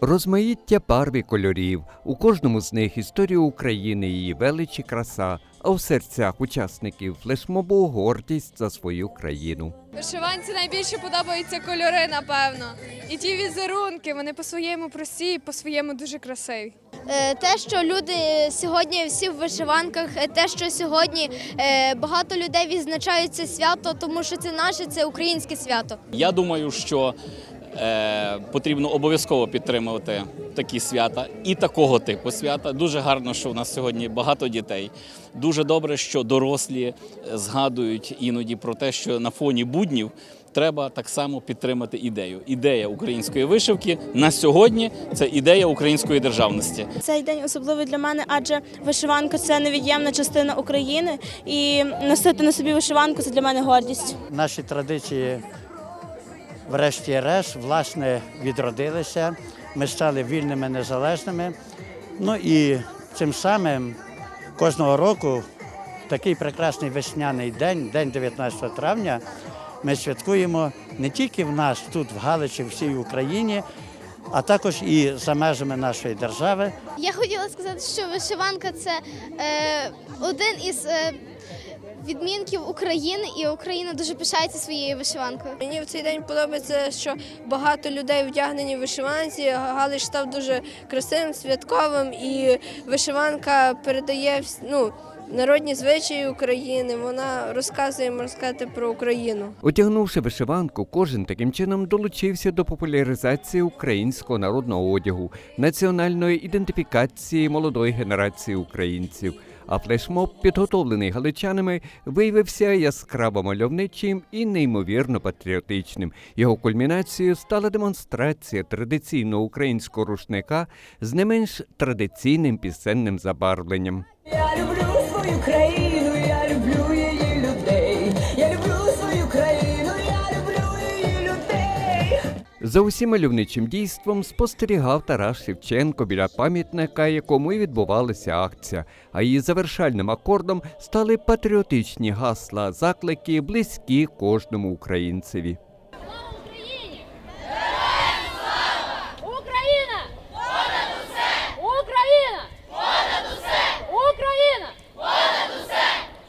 Розмаїття барв і кольорів. У кожному з них історія України, її велич і краса, а у серцях учасників флешмобу гордість за свою країну. Вишиванці найбільше подобаються кольори, напевно. І ті візерунки, вони по-своєму прості, по-своєму дуже красиві. Е, Те, що люди сьогодні всі в вишиванках, е, те, що сьогодні е, багато людей відзначають це свято, тому що це наше, це українське свято. Я думаю, що е, потрібно обов'язково підтримувати такі свята і такого типу свята. Дуже гарно, що у нас сьогодні багато дітей. Дуже добре, що дорослі згадують іноді про те, що на фоні буднів. Треба так само підтримати ідею. Ідея української вишивки на сьогодні це ідея української державності. Цей день особливий для мене, адже вишиванка це невід'ємна частина України, і носити на собі вишиванку це для мене гордість. Наші традиції, врешті-решт, власне, відродилися. Ми стали вільними, незалежними. Ну і цим самим кожного року, такий прекрасний весняний день, день 19 травня, ми святкуємо не тільки в нас тут, в Галичі, в всій Україні, а також і за межами нашої держави. Я хотіла сказати, що вишиванка це е, один із е, відмінків України, і Україна дуже пишається своєю вишиванкою. Мені в цей день подобається, що багато людей вдягнені в вишиванці. Галич став дуже красивим, святковим, і вишиванка передає ну, народні звичаї України. Вона розказує, можна сказати, про Україну. Одягнувши вишиванку, кожен таким чином долучився до популяризації українського народного одягу, національної ідентифікації молодої генерації українців. А флешмоб, підготовлений галичанами, виявився яскраво мальовничим і неймовірно патріотичним. Його кульмінацією стала демонстрація традиційного українського рушника з не менш традиційним пісенним забарвленням. Я люблю свою країну, За усім мальовничим дійством спостерігав Тарас Шевченко біля пам'ятника, якому і відбувалася акція. А її завершальним акордом стали патріотичні гасла, заклики, близькі кожному українцеві.